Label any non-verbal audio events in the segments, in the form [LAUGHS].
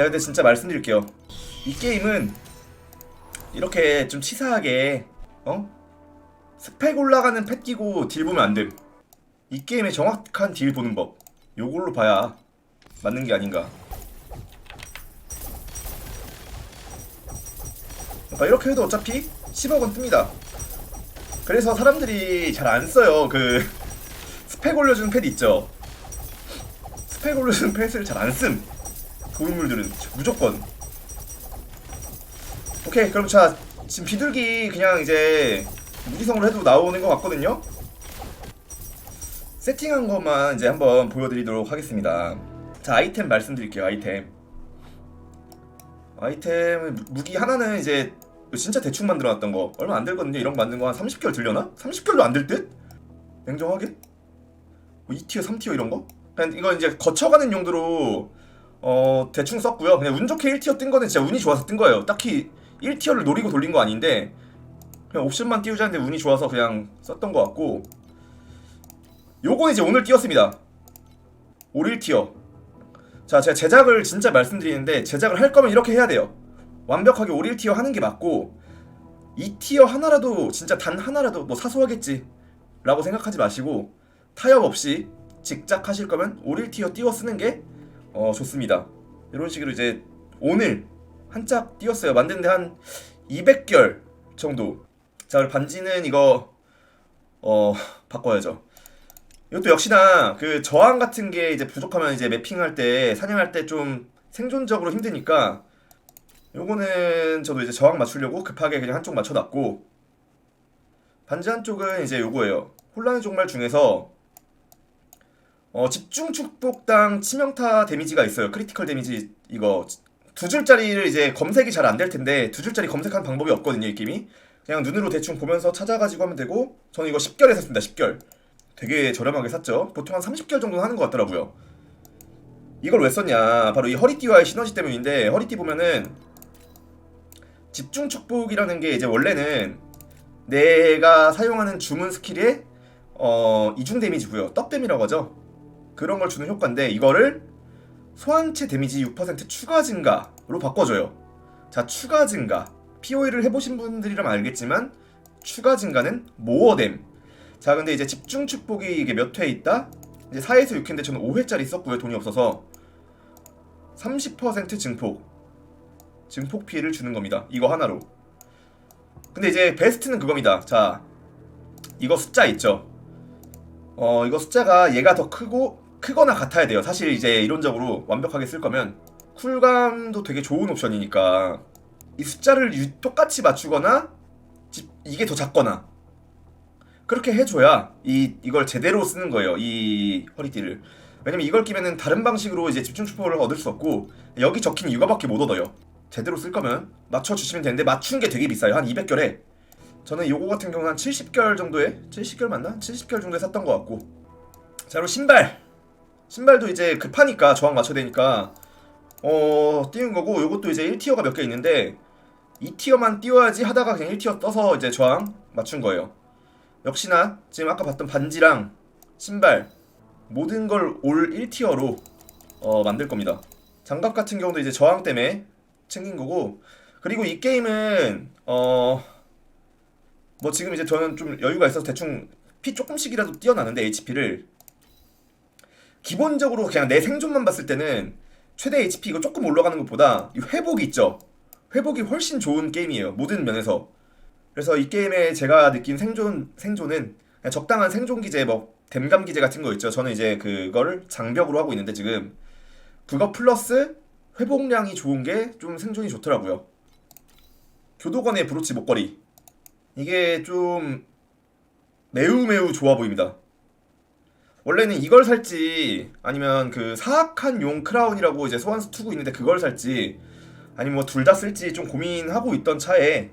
제가 근데 진짜 말씀드릴게요. 이 게임은 이렇게 좀 치사하게 어? 스펙 올라가는 펫 끼고 딜 보면 안 됨. 이 게임의 정확한 딜 보는 법. 요걸로 봐야 맞는 게 아닌가. 그러니까 이렇게 해도 어차피 10억은 뜹니다. 그래서 사람들이 잘 안 써요. 그 [LAUGHS] 스펙 올려주는 펫 있죠. 스펙 올려주는 펫을 잘 안 씀. 고인물들은 무조건. 오케이 그럼 자 지금 비둘기 그냥 이제 무기성으로 해도 나오는 것 같거든요. 세팅한 것만 이제 한번 보여드리도록 하겠습니다. 자 아이템 말씀드릴게요. 아이템. 아이템 무- 무기 하나는 이제 진짜 대충 만들어놨던 거 얼마 안 들거든요. 이런 거 만든 거 한 30개월 들려나? 30개월도 안 될 듯? 냉정하게? 뭐 2티어, 3티어 이런 거? 그냥 이거 이제 거쳐가는 용도로 어 대충 썼고요. 그냥 운 좋게 1티어 뜬 거는 진짜 운이 좋아서 뜬 거예요. 딱히 1티어를 노리고 돌린 거 아닌데 그냥 옵션만 띄우자는데 운이 좋아서 그냥 썼던 거 같고 요거 이제 오늘 띄웠습니다. 올 1티어. 자, 제가 제작을 진짜 말씀드리는데 제작을 할 거면 이렇게 해야 돼요. 완벽하게 올 1티어 하는 게 맞고 2티어 하나라도 진짜 단 하나라도 뭐 사소하겠지 라고 생각하지 마시고 타협 없이 직작 하실 거면 올 1티어 띄워 쓰는 게 어, 좋습니다. 이런 식으로 이제 오늘 한짝 띄웠어요. 만드는데 한 200개월 정도. 자, 반지는 이거 어 바꿔야죠. 이것도 역시나 그 저항 같은 게 이제 부족하면 이제 매핑할 때 사냥할 때 좀 생존적으로 힘드니까 요거는 저도 이제 저항 맞추려고 급하게 그냥 한쪽 맞춰놨고 반지 한쪽은 이제 요거예요. 혼란의 종말 중에서 어, 집중 축복당 치명타 데미지가 있어요. 크리티컬 데미지 이거 두 줄짜리를 이제 검색이 잘 안 될 텐데 두 줄짜리 검색하는 방법이 없거든요, 이 게임이. 그냥 눈으로 대충 보면서 찾아가지고 하면 되고 저는 이거 10결에 샀습니다. 10결. 되게 저렴하게 샀죠. 보통 한 30결 정도 하는 것 같더라고요. 이걸 왜 썼냐? 바로 이 허리띠와의 시너지 때문인데 허리띠 보면은 집중 축복이라는 게 이제 원래는 내가 사용하는 주문 스킬에 어 이중 데미지고요. 떡댐이라고 하죠. 그런 걸 주는 효과인데 이거를 소환체 데미지 6% 추가 증가로 바꿔줘요. 자 추가 증가 POE를 해보신 분들이라면 알겠지만 추가 증가는 모어댐. 자 근데 이제 집중 축복이 이게 몇 회 있다? 이제 4에서 6회인데 저는 5회짜리 썼고요 돈이 없어서 30% 증폭 증폭 피해를 주는 겁니다. 이거 하나로. 근데 이제 베스트는 그겁니다. 자 이거 숫자 있죠. 어 이거 숫자가 얘가 더 크고 크거나 같아야 돼요. 사실 이제 이론적으로 완벽하게 쓸 거면 쿨감도 되게 좋은 옵션이니까 이 숫자를 유- 똑같이 맞추거나 지- 이게 더 작거나 그렇게 해줘야 이 이걸 제대로 쓰는 거예요. 이 허리띠를. 왜냐면 이걸 끼면은 다른 방식으로 이제 집중 축복을 얻을 수 없고 여기 적힌 이거밖에 못 얻어요. 제대로 쓸 거면 맞춰 주시면 되는데 맞춘 게 되게 비싸요. 한 200결에. 저는 요거 같은 경우는 한 70결 정도에 70결 맞나? 70결 정도에 샀던 것 같고. 자, 그리고 신발. 신발도 이제 급하니까 저항 맞춰야 되니까 어 띄운 거고 요것도 이제 1티어가 몇 개 있는데 2티어만 띄워야지 하다가 그냥 1티어 떠서 이제 저항 맞춘 거예요. 역시나 지금 아까 봤던 반지랑 신발 모든 걸 올 1티어로 어, 만들 겁니다. 장갑 같은 경우도 이제 저항 때문에 챙긴 거고 그리고 이 게임은 어 뭐 지금 이제 저는 좀 여유가 있어서 대충 피 조금씩이라도 뛰어나는데 HP를 기본적으로 그냥 내 생존만 봤을 때는 최대 HP 이거 조금 올라가는 것보다 이 회복이 있죠. 회복이 훨씬 좋은 게임이에요. 모든 면에서. 그래서 이 게임에 제가 느낀 생존 생존은 적당한 생존 기제 뭐 댐감 기제 같은 거 있죠. 저는 이제 그거를 장벽으로 하고 있는데 지금 그거 플러스 회복량이 좋은 게 좀 생존이 좋더라고요. 교도관의 브로치 목걸이 이게 좀 매우 매우 좋아 보입니다. 원래는 이걸 살지 아니면 그 사악한 용 크라운이라고 이제 소환수 투구 있는데 그걸 살지 아니면 뭐 둘 다 쓸지 좀 고민하고 있던 차에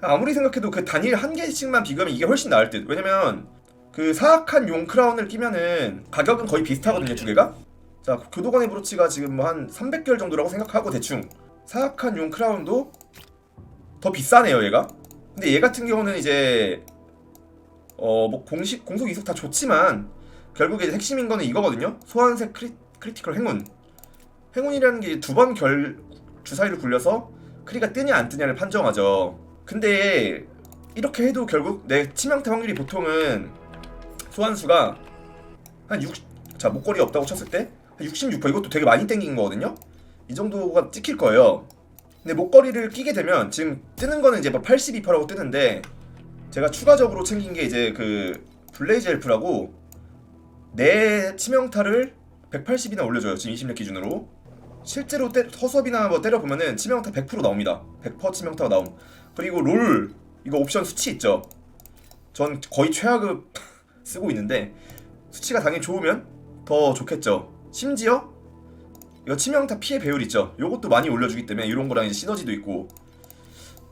아무리 생각해도 그 단일 한 개씩만 비교하면 이게 훨씬 나을 듯. 왜냐면 그 사악한 용 크라운을 끼면은 가격은 거의 비슷하거든요 두 개가. 자 교도관의 브로치가 지금 뭐 한 300개월 정도라고 생각하고 대충 사악한 용 크라운도 더 비싸네요 얘가. 근데 얘 같은 경우는 이제 어 뭐 공식 공속 이속 다 좋지만 결국에 핵심인 거는 이거거든요. 소환색 크리, 크리티컬 행운. 행운이라는 게 두 번 결 주사위를 굴려서 크리가 뜨냐 안 뜨냐를 판정하죠. 근데 이렇게 해도 결국 내 치명타 확률이 보통은 소환수가 한 6, 자 목걸이 없다고 쳤을 때 한 66%, 이것도 되게 많이 땡긴 거거든요. 이 정도가 찍힐 거예요. 근데 목걸이를 끼게 되면 지금 뜨는 거는 이제 뭐 82%라고 뜨는데 제가 추가적으로 챙긴 게 이제 그 블레이즈 엘프라고 내 치명타를 180이나 올려줘요. 지금 20렙 기준으로. 실제로 때, 허수업이나 뭐 때려보면은 치명타 100% 나옵니다. 100% 치명타가 나옴. 그리고 롤 이거 옵션 수치 있죠. 전 거의 최하급 [LAUGHS] 쓰고 있는데 수치가 당연히 좋으면 더 좋겠죠. 심지어 이거 치명타 피해 배율 있죠. 요것도 많이 올려주기 때문에 이런 거랑 이제 시너지도 있고.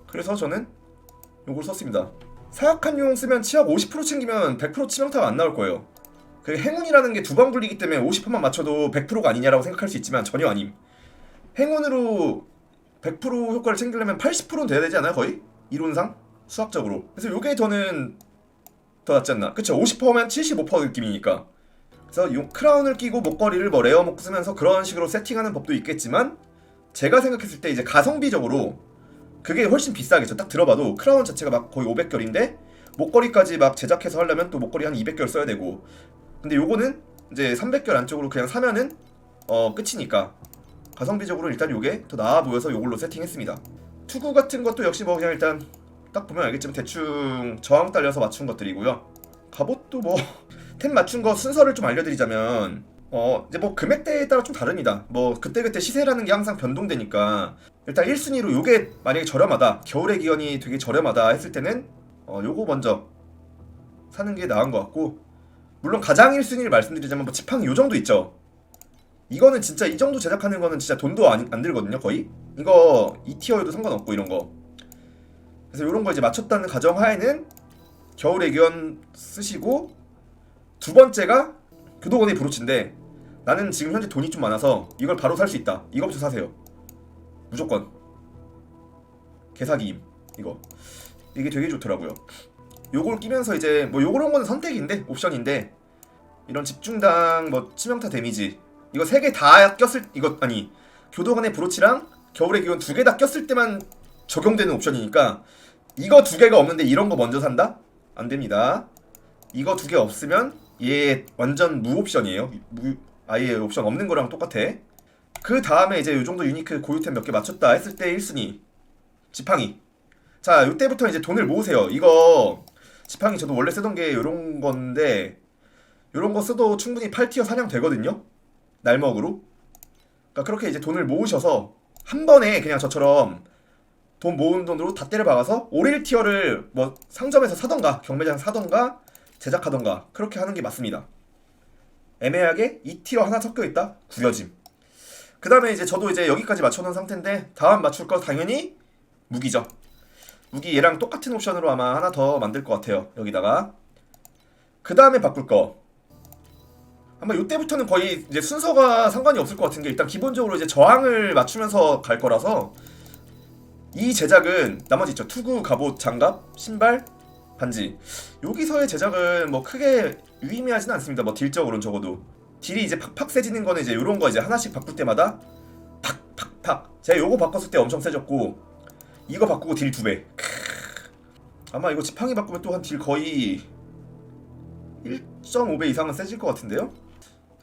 그래서 저는 요걸 썼습니다. 사악한 용 쓰면 치약 50% 챙기면 100% 치명타가 안 나올 거예요. 그 행운이라는 게 두 번 굴리기 때문에 50%만 맞춰도 100%가 아니냐라고 생각할 수 있지만 전혀 아님. 행운으로 100% 효과를 챙기려면 80%는 돼야 되지 않아요? 거의? 이론상? 수학적으로. 그래서 요게 저는 더 낫지 않나. 그쵸? 50%면 75% 느낌이니까. 그래서 요 크라운을 끼고 목걸이를 뭐 레어 먹고 쓰면서 그런 식으로 세팅하는 법도 있겠지만 제가 생각했을 때 이제 가성비적으로 그게 훨씬 비싸겠죠. 딱 들어봐도 크라운 자체가 막 거의 500결인데 목걸이까지 막 제작해서 하려면 또 목걸이 한 200결 써야 되고 근데 요거는 이제 300결 안쪽으로 그냥 사면은 어 끝이니까 가성비적으로 일단 요게 더 나아 보여서 요걸로 세팅했습니다. 투구 같은 것도 역시 뭐 그냥 일단 딱 보면 알겠지만 대충 저항 딸려서 맞춘 것들이고요. 갑옷도 뭐 [LAUGHS] 템 맞춘 거 순서를 좀 알려드리자면 어 이제 뭐 금액대에 따라 좀 다릅니다. 뭐 그때그때 시세라는 게 항상 변동되니까 일단 1순위로 요게 만약에 저렴하다 겨울의 기원이 되게 저렴하다 했을 때는 어 요거 먼저 사는 게 나은 것 같고 물론 가장 1순위를 말씀드리자면 뭐 지팡이 요 정도 있죠. 이거는 진짜 이 정도 제작하는 거는 진짜 돈도 안, 안 들거든요 거의. 이거 2티어여도 상관없고 이런 거. 그래서 이런 거 이제 맞췄다는 가정 하에는 겨울의 기원 쓰시고 두 번째가 교도관의 브로치인데 나는 지금 현재 돈이 좀 많아서 이걸 바로 살 수 있다. 이거부터 사세요 무조건 개사기임 이거 이게 되게 좋더라고요 요걸 끼면서 이제 뭐 요런 거는 선택인데 옵션인데 이런 집중당 뭐 치명타 데미지 이거 세 개 다 꼈을 이거 아니 교도관의 브로치랑 겨울의 기원 두개 다 꼈을 때만 적용되는 옵션이니까 이거 두 개가 없는데 이런 거 먼저 산다? 안 됩니다. 이거 두 개 없으면 얘 완전 무옵션이에요. 무, 아예 옵션 없는 거랑 똑같아. 그 다음에 이제 요 정도 유니크 고유템 몇 개 맞췄다 했을 때 1순위 지팡이. 자, 요때부터 이제 돈을 모으세요. 이거 지팡이 저도 원래 쓰던 게 요런 건데 요런 거 써도 충분히 8티어 사냥 되거든요. 날먹으로. 그러니까 그렇게 이제 돈을 모으셔서 한 번에 그냥 저처럼 돈 모은 돈으로 다 때려 박아서 오릴 티어를 뭐 상점에서 사던가 경매장 사던가 제작하던가 그렇게 하는 게 맞습니다. 애매하게 이 티어 하나 섞여 있다 구겨짐. 그 다음에 이제 저도 이제 여기까지 맞춰놓은 상태인데 다음 맞출 거 당연히 무기죠. 무기 얘랑 똑같은 옵션으로 아마 하나 더 만들 것 같아요. 여기다가. 그 다음에 바꿀 거. 아마 이때부터는 거의 이제 순서가 상관이 없을 것 같은 게 일단 기본적으로 이제 저항을 맞추면서 갈 거라서 이 제작은 나머지 있죠. 투구 갑옷 장갑 신발 반지. 여기서의 제작은 뭐 크게 유의미하진 않습니다. 뭐 딜적으로는 적어도 딜이 이제 팍팍 세지는 거는 이제 요런 거 이제 하나씩 바꿀 때마다 팍팍팍. 제가 요거 바꿨을 때 엄청 세졌고 이거 바꾸고 딜 두배. 아마 이거 지팡이 바꾸면 또 한 딜 거의 1.5배 이상은 세질 것 같은데요?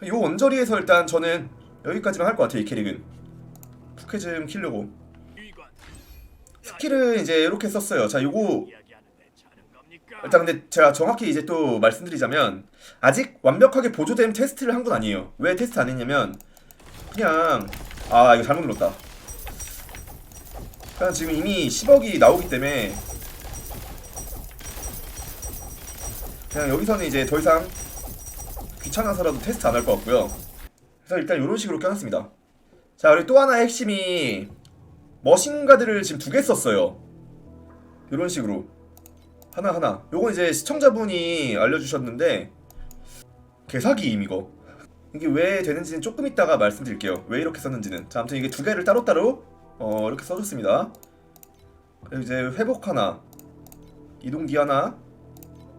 요 원저리에서 일단 저는 여기까지만 할 것 같아요 이 캐릭은. 푸케즘 키려고. 스킬은 이제 이렇게 썼어요. 자 요거 일단 근데 제가 정확히 이제 또 말씀드리자면 아직 완벽하게 보조된 테스트를 한 건 아니에요 왜 테스트 안 했냐면 그냥 아 이거 잘못 눌렀다 그냥 지금 이미 10억이 나오기 때문에 그냥 여기서는 이제 더 이상 귀찮아서라도 테스트 안 할 것 같고요. 그래서 일단 이런 식으로 껴놨습니다. 자 그리고 또 하나의 핵심이 머신가드를 지금 두 개 썼어요. 이런 식으로 하나 하나. 요건 이제 시청자분이 알려주셨는데 개사기임 이거. 이게 왜 되는지는 조금 이따가 말씀드릴게요. 왜 이렇게 썼는지는. 자 아무튼 이게 두 개를 따로따로 어 이렇게 써줬습니다. 이제 회복 하나, 이동기 하나,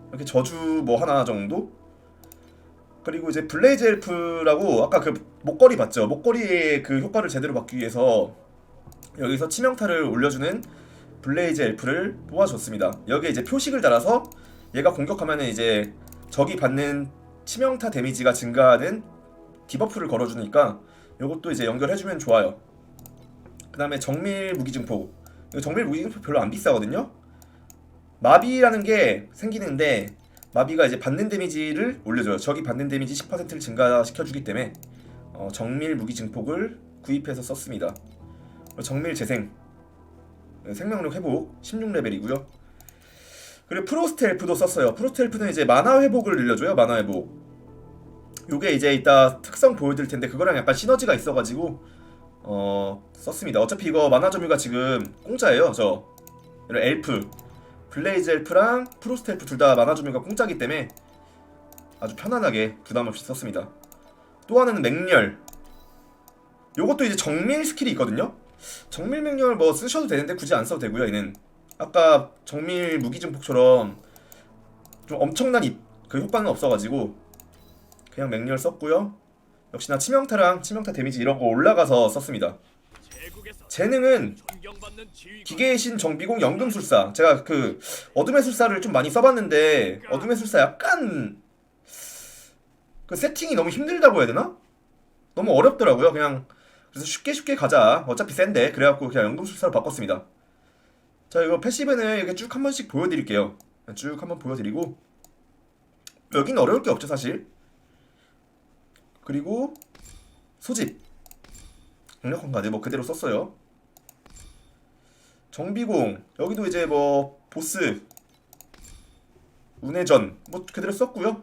이렇게 저주 뭐 하나 정도 그리고 이제 블레이즈 엘프라고 아까 그 목걸이 봤죠? 목걸이의 그 효과를 제대로 받기 위해서 여기서 치명타를 올려주는 블레이즈 엘프를 뽑아줬습니다. 여기에 이제 표식을 달아서 얘가 공격하면은 이제 적이 받는 치명타 데미지가 증가하는 디버프를 걸어주니까 이것도 이제 연결해주면 좋아요. 그 다음에 정밀 무기 증폭. 이거 정밀 무기 증폭 별로 안 비싸거든요. 마비라는 게 생기는데 마비가 이제 받는 데미지를 올려줘요. 적이 받는 데미지 10%를 증가시켜주기 때문에 어, 정밀 무기 증폭을 구입해서 썼습니다. 정밀 재생 네, 생명력 회복 16레벨이고요. 그리고 프로스트 엘프도 썼어요. 프로스트 엘프는 이제 만화 회복을 늘려줘요. 만화 회복. 요게 이제 이따 특성 보여드릴 텐데 그거랑 약간 시너지가 있어가지고 어 썼습니다. 어차피 이거 만화 점유가 지금 공짜예요. 저 이런 엘프 블레이즈 엘프랑 프로스트 엘프 둘 다 만화 점유가 공짜기 때문에 아주 편안하게 부담 없이 썼습니다. 또 하나는 맹렬. 요것도 이제 정밀 스킬이 있거든요. 정밀 맹렬 뭐 쓰셔도 되는데 굳이 안 써도 되고요. 얘는 아까 정밀 무기 증폭처럼 좀 엄청난 이- 그 효과는 없어가지고 그냥 맹렬 썼고요. 역시나 치명타랑 치명타 데미지 이런 거 올라가서 썼습니다. 재능은 기계의 신 정비공 연금술사 제가 그 어둠의 술사를 좀 많이 써봤는데 어둠의 술사 약간 그 세팅이 너무 힘들다고 해야 되나? 너무 어렵더라고요 그냥 그래서 쉽게 쉽게 가자. 어차피 센데. 그래갖고 그냥 연금술사로 바꿨습니다. 자 이거 패시브는 이렇게 쭉 한 번씩 보여드릴게요. 쭉 한 번 보여드리고. 여긴 어려울 게 없죠 사실. 그리고 소집. 강력한 가드 뭐 그대로 썼어요. 정비공. 여기도 이제 뭐 보스. 운해전. 뭐 그대로 썼고요.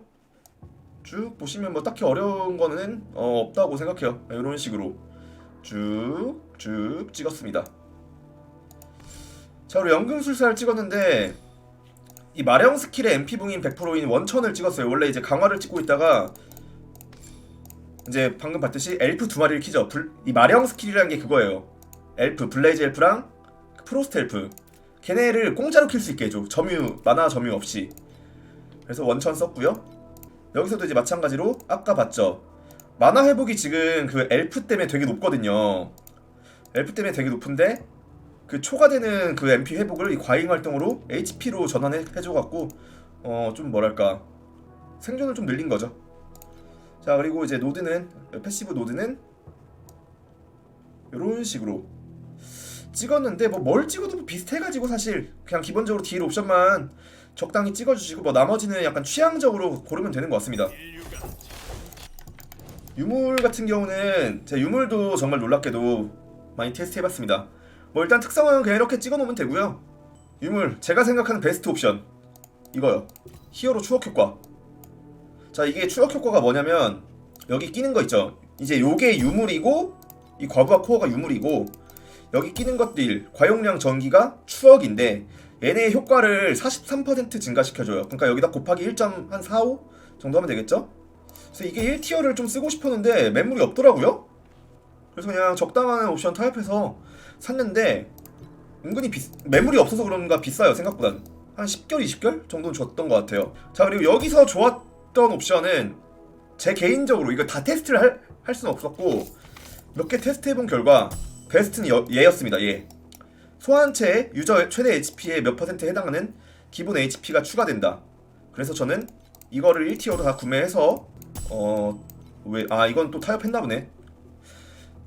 쭉 보시면 뭐 딱히 어려운 거는 어, 없다고 생각해요. 이런 식으로 쭉쭉 찍었습니다. 자 그리고 연금술사를 찍었는데 이 마령 스킬의 MP붕인 100%인 원천을 찍었어요. 원래 이제 강화를 찍고 있다가 이제 방금 봤듯이 엘프 두 마리를 키죠. 불- 이 마령 스킬이라는 게 그거예요. 엘프 블레이즈 엘프랑 프로스트 엘프. 걔네를 공짜로 킬 수 있게 해줘. 점유 만화 점유 없이. 그래서 원천 썼고요. 여기서도 이제 마찬가지로 아까 봤죠 만화 회복이 지금 그 엘프 때문에 되게 높거든요 엘프 때문에 되게 높은데 그 초과되는 그 MP 회복을 이 과잉 활동으로 HP로 전환해 해줘갖고 어 좀 뭐랄까 생존을 좀 늘린 거죠 자 그리고 이제 노드는 패시브 노드는 이런 식으로 찍었는데 뭐 뭘 찍어도 뭐 비슷해가지고 사실 그냥 기본적으로 딜 옵션만 적당히 찍어주시고 뭐 나머지는 약간 취향적으로 고르면 되는 것 같습니다. 유물 같은 경우는 제 유물도 정말 놀랍게도 많이 테스트해봤습니다. 뭐 일단 특성은 그냥 이렇게 찍어놓으면 되고요. 유물 제가 생각하는 베스트 옵션 이거요. 히어로 추억 효과. 자 이게 추억 효과가 뭐냐면 여기 끼는 거 있죠. 이제 요게 유물이고 이 과부하 코어가 유물이고 여기 끼는 것들 과용량 전기가 추억인데 얘네의 효과를 43% 증가시켜줘요. 그러니까 여기다 곱하기 1.45 정도 하면 되겠죠? 그래서 이게 1티어를 좀 쓰고 싶었는데 매물이 없더라고요. 그래서 그냥 적당한 옵션 타협해서 샀는데 은근히 비, 매물이 없어서 그런가 비싸요 생각보단 한 10개월 20개월 정도는 줬던 것 같아요. 자 그리고 여기서 좋았던 옵션은 제 개인적으로 이거 다 테스트를 할, 할 수는 없었고 몇 개 테스트해본 결과 베스트는 여- 얘였습니다. 얘 소환체의 유저 최대 HP의 몇 퍼센트에 해당하는 기본 HP가 추가된다. 그래서 저는 이거를 1티어로 다 구매해서 어 왜 아 이건 또 타협했나 보네.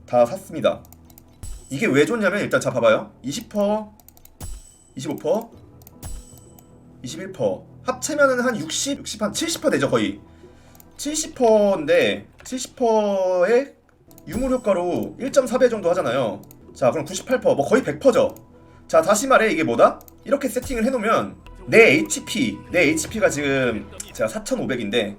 다 샀습니다. 이게 왜 좋냐면 일단 자 봐봐요. 20%, 25%, 21% 합치면은 한 60, 60, 한 70% 되죠 거의. 70%인데 70%의 유물 효과로 1.4배 정도 하잖아요. 자 그럼 98%뭐 거의 100%죠. 자 다시 말해 이게 뭐다? 이렇게 세팅을 해놓으면 내 HP 내 HP가 지금 제가 4,500인데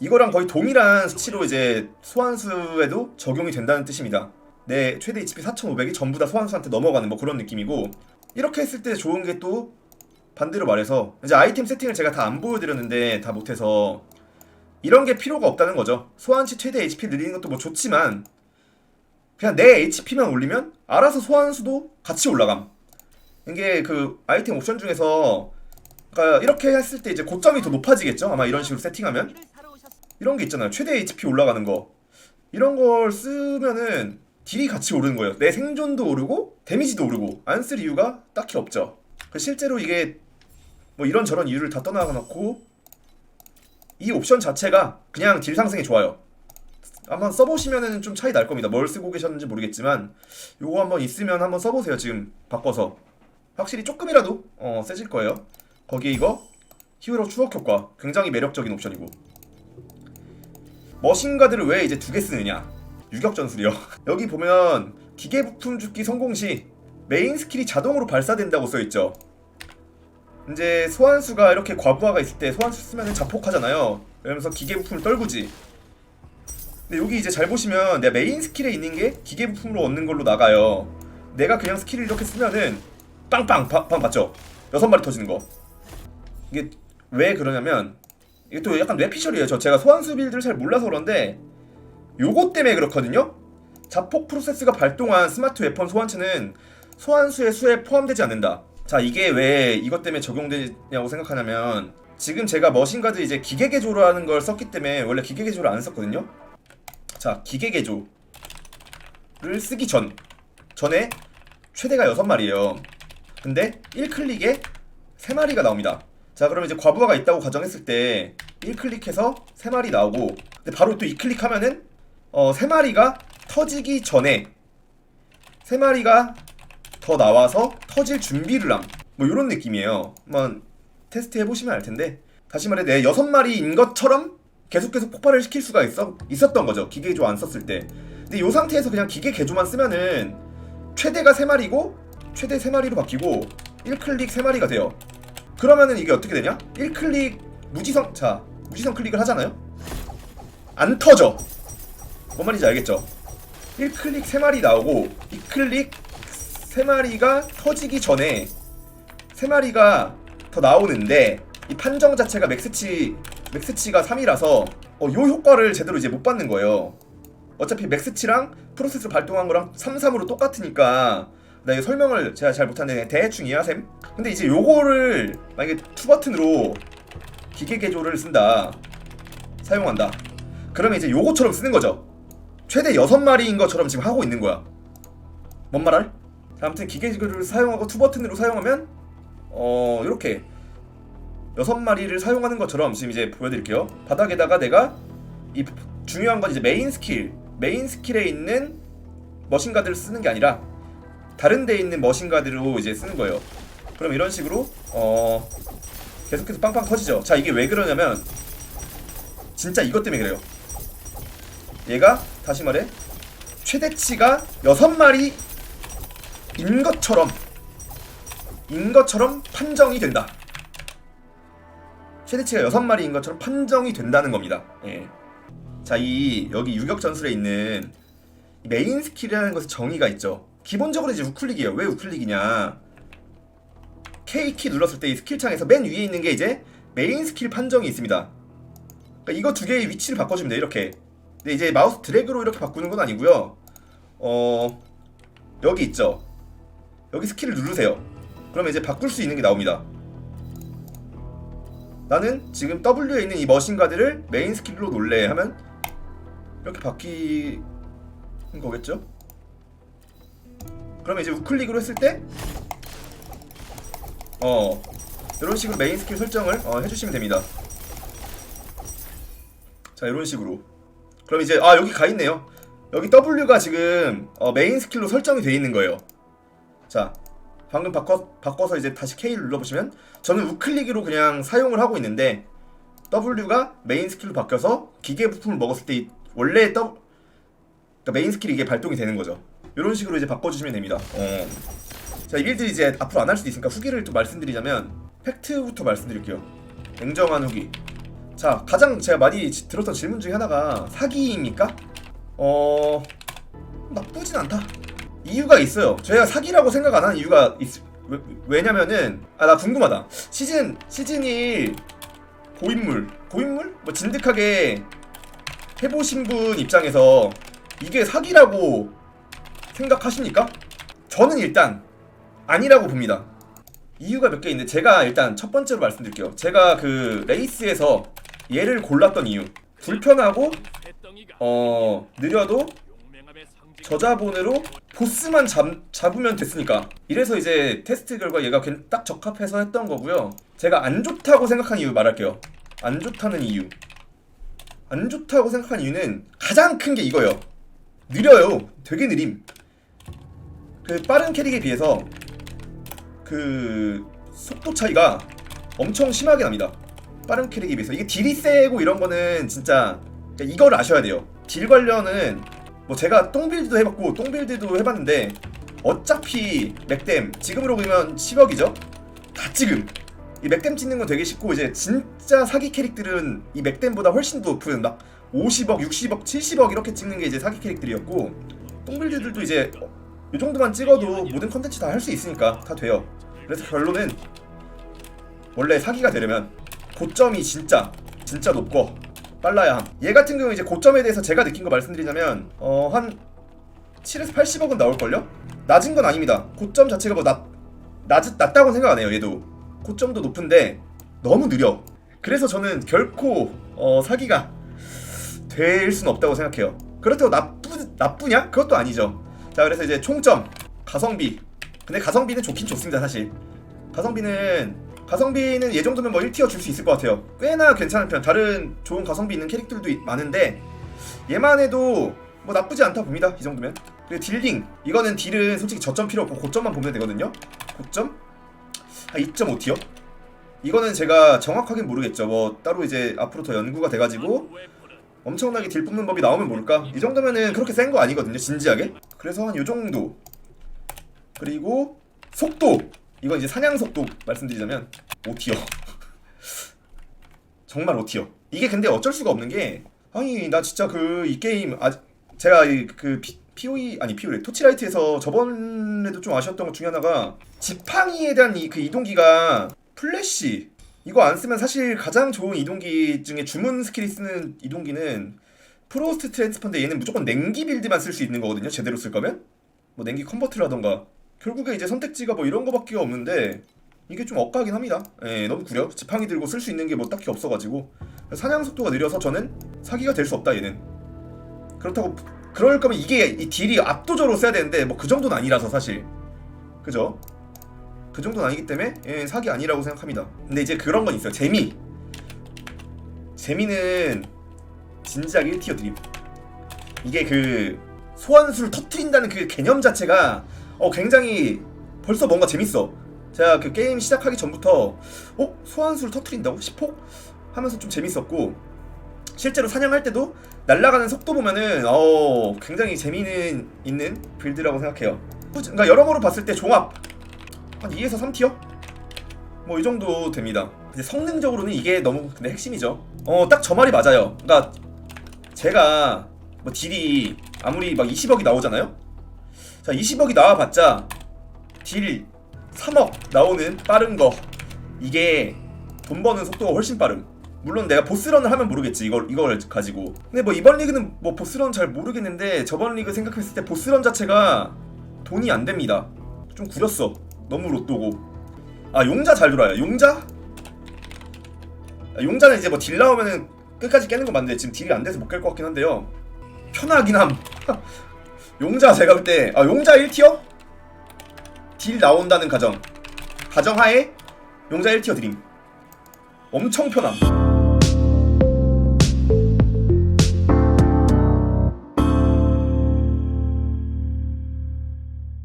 이거랑 거의 동일한 수치로 이제 소환수에도 적용이 된다는 뜻입니다. 내 최대 HP 4,500이 전부 다 소환수한테 넘어가는 뭐 그런 느낌이고 이렇게 했을 때 좋은 게 또 반대로 말해서 이제 아이템 세팅을 제가 다 안 보여드렸는데 다 못해서 이런 게 필요가 없다는 거죠. 소환치 최대 HP 늘리는 것도 뭐 좋지만 그냥 내 HP만 올리면 알아서 소환수도 같이 올라감. 이게 그 아이템 옵션 중에서 그러니까 이렇게 했을 때 이제 고점이 더 높아지겠죠. 아마 이런 식으로 세팅하면 이런 게 있잖아요. 최대 HP 올라가는 거. 이런 걸 쓰면은 딜이 같이 오르는 거예요. 내 생존도 오르고 데미지도 오르고 안 쓸 이유가 딱히 없죠. 그 실제로 이게 뭐 이런 저런 이유를 다 떠나가 놓고 이 옵션 자체가 그냥 딜 상승에 좋아요. 한번 써보시면은 좀 차이 날 겁니다. 뭘 쓰고 계셨는지 모르겠지만 요거 한번 있으면 한번 써보세요. 지금 바꿔서 확실히 조금이라도 어, 세질 거예요. 거기에 이거 히어로 추억 효과 굉장히 매력적인 옵션이고 머신가드를 왜 이제 두 개 쓰느냐 유격 전술이요. [LAUGHS] 여기 보면 기계 부품 죽기 성공 시 메인 스킬이 자동으로 발사된다고 써 있죠. 이제 소환수가 이렇게 과부하가 있을 때 소환수 쓰면 자폭하잖아요. 그러면서 기계 부품을 떨구지. 근데 여기 이제 잘 보시면 내 메인 스킬에 있는 게 기계 부품으로 얻는 걸로 나가요. 내가 그냥 스킬을 이렇게 쓰면은 빵빵 바, 방 맞죠? 여섯 마리 터지는 거. 이게 왜 그러냐면 이게 또 약간 뇌피셜이에요. 저 제가 소환수 빌드를 잘 몰라서 그런데 요거 때문에 그렇거든요. 자폭 프로세스가 발동한 스마트 웨펀 소환체는 소환수의 수에 포함되지 않는다. 자 이게 왜 이것 때문에 적용되냐고 생각하냐면 지금 제가 머신가드 이제 기계 개조라는 걸 썼기 때문에 원래 기계 개조를 안 썼거든요. 자 기계 개조를 쓰기 전 전에 최대가 6마리예요. 근데 1클릭에 3마리가 나옵니다. 자 그러면 이제 과부하가 있다고 가정했을 때 1클릭해서 3마리 나오고 근데 바로 또 2클릭 하면은 어 3마리가 터지기 전에 3마리가 더 나와서 터질 준비를 함. 뭐 이런 느낌이에요. 한번 테스트 해보시면 알 텐데 다시 말해 내 6마리인 것처럼 계속 계속 폭발을 시킬 수가 있어 있었던 거죠. 기계 개조 안 썼을 때. 근데 이 상태에서 그냥 기계 개조만 쓰면은 최대가 3마리고 최대 3마리로 바뀌고 1클릭 3마리가 돼요. 그러면은 이게 어떻게 되냐? 1클릭 무지성 자 무지성 클릭을 하잖아요. 안 터져. 뭔 말인지 알겠죠? 1클릭 3마리 나오고 2클릭 3마리가 터지기 전에 3마리가 더 나오는데 이 판정 자체가 맥스치 맥스치가 3이라서 어, 요 효과를 제대로 이제 못 받는 거예요. 어차피 맥스치랑 프로세스 발동한 거랑 3, 3으로 똑같으니까 나 이거 설명을 제가 잘 못하는데 대충 이해하셈? 근데 이제 요거를 만약에 투 버튼으로 기계 개조를 쓴다. 사용한다. 그러면 이제 요거처럼 쓰는 거죠. 최대 6마리인 것처럼 지금 하고 있는 거야. 뭔 말할? 자, 아무튼 기계 개조를 사용하고 투 버튼으로 사용하면 어 이렇게 6마리를 사용하는 것처럼 지금 이제 보여드릴게요. 바닥에다가 내가 이 중요한 건 이제 메인 스킬. 메인 스킬에 있는 머신가드를 쓰는 게 아니라 다른 데 있는 머신가드로 이제 쓰는 거예요. 그럼 이런 식으로 어 계속해서 빵빵 터지죠. 자 이게 왜 그러냐면 진짜 이것 때문에 그래요. 얘가 다시 말해 최대치가 6마리 인 것처럼 인 것처럼 판정이 된다. 최대치가 6마리인 것처럼 판정이 된다는 겁니다. 예. 자, 이 여기 유격 전술에 있는 이 메인 스킬이라는 것의 정의가 있죠. 기본적으로 이제 우클릭이에요. 왜 우클릭이냐? K키 눌렀을 때 이 스킬 창에서 맨 위에 있는 게 이제 메인 스킬 판정이 있습니다. 그러니까 이거 두 개의 위치를 바꿔주면 돼 이렇게. 근데 이제 마우스 드래그로 이렇게 바꾸는 건 아니고요. 어 여기 있죠. 여기 스킬을 누르세요. 그러면 이제 바꿀 수 있는 게 나옵니다. 나는 지금 W에 있는 이 머신가드를 메인 스킬로 놀래 하면 이렇게 바뀌는 거겠죠? 그러면 이제 우클릭으로 했을 때 어, 이런 식으로 메인 스킬 설정을 어, 해주시면 됩니다. 자, 이런 식으로. 그럼 이제 아 여기 가 있네요. 여기 W가 지금 어, 메인 스킬로 설정이 돼 있는 거예요. 자, 방금 바꿔 바꿔서 이제 다시 K를 눌러보시면 저는 우클릭으로 그냥 사용을 하고 있는데 W가 메인 스킬로 바뀌어서 기계 부품을 먹었을 때 이- 원래 W 그러니까 메인 스킬이 이게 발동이 되는 거죠. 이런 식으로 이제 바꿔주시면 됩니다. 어. 자, 이 빌드 이제 앞으로 안 할 수도 있으니까 후기를 또 말씀드리자면 팩트부터 말씀드릴게요. 냉정한 후기. 자, 가장 제가 많이 지- 들었던 질문 중에 하나가 사기입니까? 어, 나쁘진 않다. 이유가 있어요. 저희가 사기라고 생각 안 하는 이유가 있, 왜, 왜냐면은 아 나 궁금하다. 시즌 시즌 1 고인물 고인물 뭐 진득하게 해보신 분 입장에서 이게 사기라고 생각하십니까? 저는 일단 아니라고 봅니다. 이유가 몇 개 있는데 제가 일단 첫 번째로 말씀드릴게요. 제가 그 레이스에서 얘를 골랐던 이유. 불편하고 어 느려도. 저자본으로 보스만 잡, 잡으면 됐으니까 이래서 이제 테스트 결과 얘가 괜- 딱 적합해서 했던 거고요 제가 안 좋다고 생각한 이유 말할게요 안 좋다는 이유 안 좋다고 생각한 이유는 가장 큰 게 이거예요 느려요 되게 느림 그 빠른 캐릭에 비해서 그 속도 차이가 엄청 심하게 납니다. 빠른 캐릭에 비해서. 이게 딜이 세고 이런 거는 진짜 그러니까 이걸 아셔야 돼요. 딜 관련은 뭐 제가 똥빌드도 해봤고 똥빌드도 해봤는데 어차피 맥댐 지금으로 보면 10억이죠? 다 지금 이 맥댐 찍는 건 되게 쉽고 이제 진짜 사기 캐릭들은 이 맥댐보다 훨씬 더 높은 막 50억, 60억, 70억 이렇게 찍는 게 이제 사기 캐릭들이었고 똥빌드들도 이제 어, 이 정도만 찍어도 모든 컨텐츠 다 할 수 있으니까 다 돼요 그래서 결론은 원래 사기가 되려면 고점이 진짜 진짜 높고 빨라야 함. 얘 같은 경우 이제 고점에 대해서 제가 느낀 거 말씀드리자면 어 한 7에서 80억은 나올 걸요? 낮은 건 아닙니다. 고점 자체가 뭐 낮, 낮, 낮다고 생각 안 해요, 얘도. 고점도 높은데 너무 느려. 그래서 저는 결코 어, 사기가 될 수는 없다고 생각해요. 그렇다고 나쁘, 나쁘냐? 그것도 아니죠. 자, 그래서 이제 총점, 가성비. 근데 가성비는 좋긴 좋습니다, 사실. 가성비는 가성비는 얘 정도면 뭐 1티어 줄 수 있을 것 같아요. 꽤나 괜찮은 편. 다른 좋은 가성비 있는 캐릭들도 이- 많은데 얘만 해도 뭐 나쁘지 않다 봅니다. 이 정도면. 그리고 딜링. 이거는 딜은 솔직히 저점 필요 없고 고점만 보면 되거든요. 고점? 아 2.5티어? 이거는 제가 정확하게 모르겠죠. 뭐 따로 이제 앞으로 더 연구가 돼가지고 엄청나게 딜 뽑는 법이 나오면 모를까? 이 정도면은 그렇게 센 거 아니거든요, 진지하게. 그래서 한요 정도. 그리고 속도. 이건 이제 사냥 속도 말씀드리자면 5티어. [LAUGHS] 정말 5티어. 이게 근데 어쩔 수가 없는 게 아니 나 진짜 그 이 게임 아 제가 이그 POE 아니 POE 토치라이트에서 저번에도 좀 아쉬웠던 것 중에 하나가 지팡이에 대한 이 그 이동기가 플래시 이거 안 쓰면 사실 가장 좋은 이동기 중에 주문 스킬이 쓰는 이동기는 프로스트 트랜스펀데 얘는 무조건 냉기 빌드만 쓸 수 있는 거거든요. 제대로 쓸 거면 뭐 냉기 컨버트라던가 결국에 이제 선택지가 뭐 이런 거밖에 없는데 이게 좀 엇가긴 합니다. 예, 너무 구려. 지팡이 들고 쓸 수 있는 게 뭐 딱히 없어가지고 사냥 속도가 느려서 저는 사기가 될 수 없다 얘는. 그렇다고 그럴 거면 이게 이 딜이 압도적으로 써야 되는데 뭐 그 정도는 아니라서 사실 그죠? 그 정도는 아니기 때문에 예, 사기 아니라고 생각합니다. 근데 이제 그런 건 있어요. 재미. 재미는 진지하게 1티어 드림. 이게 그 소환수를 터트린다는 그 개념 자체가 어 굉장히 벌써 뭔가 재밌어. 제가 그 게임 시작하기 전부터 어 소환수를 터트린다고 10폭 하면서 좀 재밌었고 실제로 사냥할 때도 날아가는 속도 보면은 어 굉장히 재미는 있는 빌드라고 생각해요. 그러니까 여러모로 봤을 때 종합 한 2에서 3티어? 뭐 이 정도 됩니다. 이제 성능적으로는 이게 너무 근데 핵심이죠. 어 딱 저 말이 맞아요. 그러니까 제가 뭐 딜이 아무리 막 20억이 나오잖아요. 자 20억이 나와봤자 딜 3억 나오는 빠른 거 이게 돈 버는 속도가 훨씬 빠름. 물론 내가 보스런을 하면 모르겠지 이걸 이걸 가지고. 근데 뭐 이번 리그는 뭐 보스런 잘 모르겠는데 저번 리그 생각했을 때 보스런 자체가 돈이 안 됩니다. 좀 구렸어. 너무 로또고. 아 용자 잘 돌아요. 용자? 아, 용자는 이제 뭐 딜 나오면은 끝까지 깨는 건 맞는데 지금 딜이 안 돼서 못 깰 것 같긴 한데요. 편하긴 함. [LAUGHS] 용자 제가 볼 때 아 용자 1티어? 딜 나온다는 가정. 가정하에 용자 1티어 드림. 엄청 편함.